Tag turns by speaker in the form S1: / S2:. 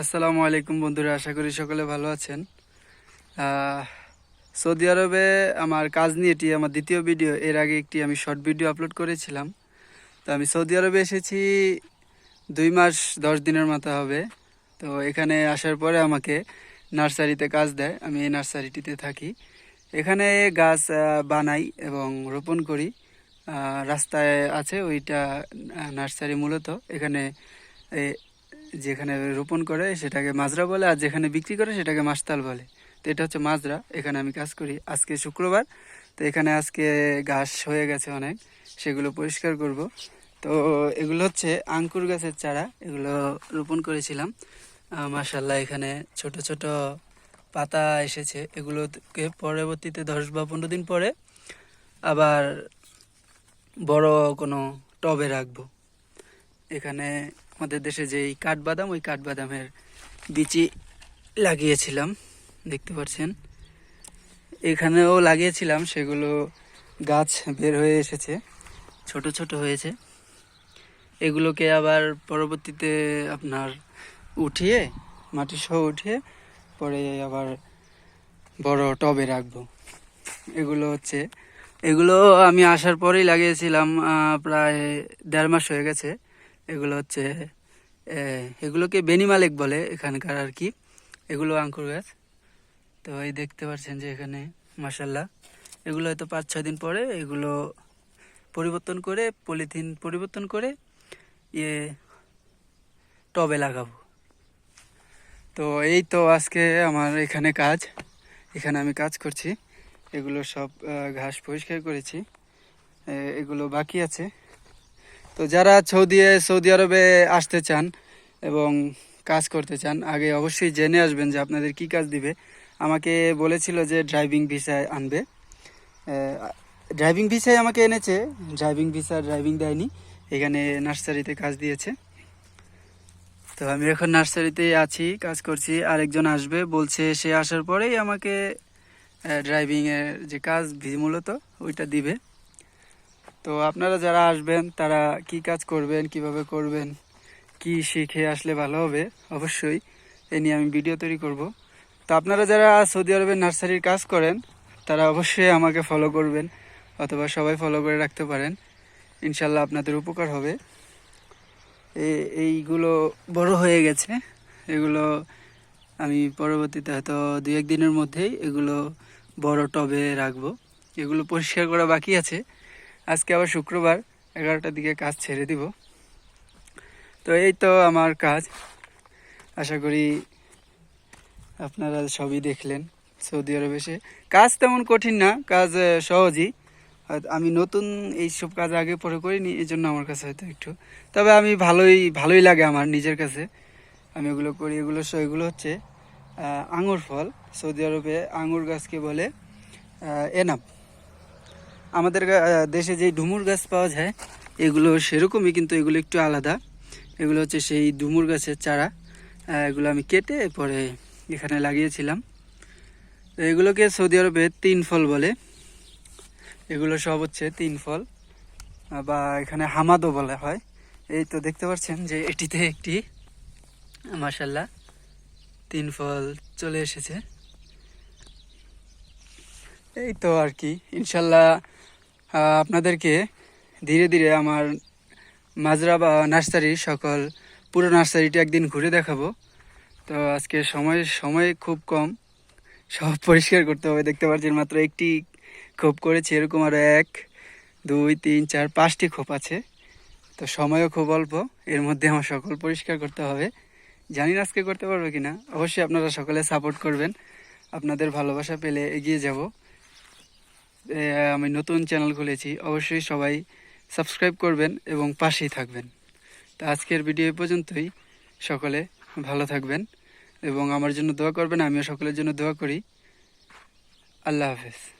S1: আসসালামু আলাইকুম বন্ধুরা, আশা করি সকলে ভালো আছেন। সৌদি আরবে আমার কাজ নিয়ে এটি আমার দ্বিতীয় ভিডিও। এর আগে একটি আমি শর্ট ভিডিও আপলোড করেছিলাম। তো আমি সৌদি আরবে এসেছি দুই মাস দশ দিনের মতো হবে। তো এখানে আসার পরে আমাকে নার্সারিতে কাজ দেয়। আমি এই নার্সারিটিতে থাকি। এখানে গাছ বানাই এবং রোপণ করি। রাস্তায় আছে ওইটা নার্সারি মূলত। এখানে যেখানে রোপণ করে সেটাকে মাজরা বলে, আর যেখানে বিক্রি করে সেটাকে মাস্তাল বলে। তো এটা হচ্ছে মাজরা, এখানে আমি কাজ করি। আজকে শুক্রবার, তো এখানে আজকে ঘাস হয়ে গেছে অনেক, সেগুলো পরিষ্কার করব। তো এগুলো হচ্ছে আঙ্কুর গাছের চারা, এগুলো রোপণ করেছিলাম। মাসাল্লাহ এখানে ছোট ছোট পাতা এসেছে। এগুলোকে পরবর্তীতে দশ বা পনেরো দিন পরে আবার বড় কোনো টবে রাখব। এখানে আমাদের দেশে যেই কাঠবাদাম, ওই কাঠবাদামের বিচি লাগিয়েছিলাম, দেখতে পাচ্ছেন। এখানেও লাগিয়েছিলাম, সেগুলো গাছ বের হয়ে এসেছে, ছোট ছোট হয়েছে। এগুলোকে আবার পরবর্তীতে আপনার উঠিয়ে মাটি সহ উঠিয়ে, পরে আবার বড় টবে রাখব। এগুলো হচ্ছে, এগুলো আমি আসার পরেই লাগিয়েছিলাম প্রায় দেড় মাস হয়ে গেছে। এগুলো হচ্ছে এগুলোকে বেনি বেনিমালেক বলে এখানকার আর কি। এগুলো আঙ্কুর গাছ। তো এই দেখতে পাচ্ছেন যে এখানে মাসাল্লাহ এগুলো হয়তো পাঁচ, ছয় দিন পরে এগুলো পরিবর্তন করে, পলিথিন পরিবর্তন করে ইয়ে টবে লাগাবো। তো এই তো আজকে আমার এখানে কাজ। এখানে আমি কাজ করছি। এগুলো সব ঘাস পরিষ্কার করেছি। এগুলো বাকি আছে। তো যারা সৌদি সৌদি আরবে আসতে চান এবং কাজ করতে চান, আগে অবশ্যই জেনে আসবেন যে আপনাদের কি কাজ দিবে। আমাকে বলেছিল যে ড্রাইভিং ভিসায় আনবে। ড্রাইভিং ভিসায় আমাকে এনেছে। ড্রাইভিং ভিসা ড্রাইভিং দেয়নি। এখানে নার্সারিতে কাজ দিয়েছে। তো আমি এখন নার্সারিতেই আছি, কাজ করছি। আরেকজন আসবে, বলছে সে আসার পরেই আমাকে ড্রাইভিংয়ের যে কাজ মূলত ওইটা দিবে। তো আপনারা যারা আসবেন, তারা কি কাজ করবেন, কীভাবে করবেন, কি শিখে আসলে ভালো হবে, অবশ্যই এ নিয়ে আমি ভিডিও তৈরি করব। তো আপনারা যারা সৌদি আরবের নার্সারির কাজ করেন, তারা অবশ্যই আমাকে ফলো করবেন, অথবা সবাই ফলো করে রাখতে পারেন। ইনশাল্লাহ আপনাদের উপকার হবে। এইগুলো বড় হয়ে গেছে। এগুলো আমি পরবর্তীতে হয়তো দু এক দিনের মধ্যেই এগুলো বড় টবে রাখব। এগুলো পরিষ্কার করা বাকি আছে। আজকে আবার শুক্রবার, এগারোটার দিকে কাজ ছেড়ে দিব। তো এই তো আমার কাজ। আশা করি আপনারা সবই দেখলেন সৌদি আরবে এসে। কাজ তেমন কঠিন না, কাজ সহজই। আমি নতুন এইসব কাজ আগে পরে করিনি এই জন্য আমার কাছে হয়তো একটু। তবে আমি ভালোই ভালোই লাগে আমার নিজের কাছে। আমি এগুলো করি, এগুলো এগুলো হচ্ছে আঙুর ফল। সৌদি আরবে আঙুর গাছকে বলে এনাম আমাদের দেশে যে ডুমুর গাছ পাওয়া যায়, এগুলো সেরকমই কিন্তু এগুলো একটু আলাদা। এগুলো হচ্ছে সেই ডুমুর গাছের চারা। এগুলো আমি কেটে পরে এখানে লাগিয়েছিলাম। এগুলোকে সৌদি আরবে তিন ফল বলে। এগুলো সব হচ্ছে তিন ফল। বা এখানে হামাদও বলা হয়। এই তো দেখতে পাচ্ছেন যে এটিতে একটি মাসাল্লাহ তিন ফল চলে এসেছে। এই তো আর কি। ইনশাল্লাহ আপনাদেরকে ধীরে ধীরে আমার মাজরা বা নার্সারি সকল পুরো নার্সারিটি একদিন ঘুরে দেখাবো। তো আজকে সময় সময় খুব কম। সব পরিষ্কার করতে হবে, দেখতে পাচ্ছেন মাত্র একটি খোপ করেছি, এরকম আরও এক, দুই, তিন, চার, পাঁচটি খোপ আছে। তো সময়ও খুব অল্প, এর মধ্যে আমার সকল পরিষ্কার করতে হবে। জানি না আজকে করতে পারব কি না অবশ্যই আপনারা সকলে সাপোর্ট করবেন। আপনাদের ভালোবাসা পেলে এগিয়ে যাব। আমি নতুন চ্যানেল খুলেছি, অবশ্যই সবাই সাবস্ক্রাইব করবেন এবং পাশেই থাকবেন। তো আজকের ভিডিও পর্যন্তই। সকলে ভালো থাকবেন এবং আমার জন্য দোয়া করবেন, আমিও সকলের জন্য দোয়া করি। আল্লাহ হাফেজ।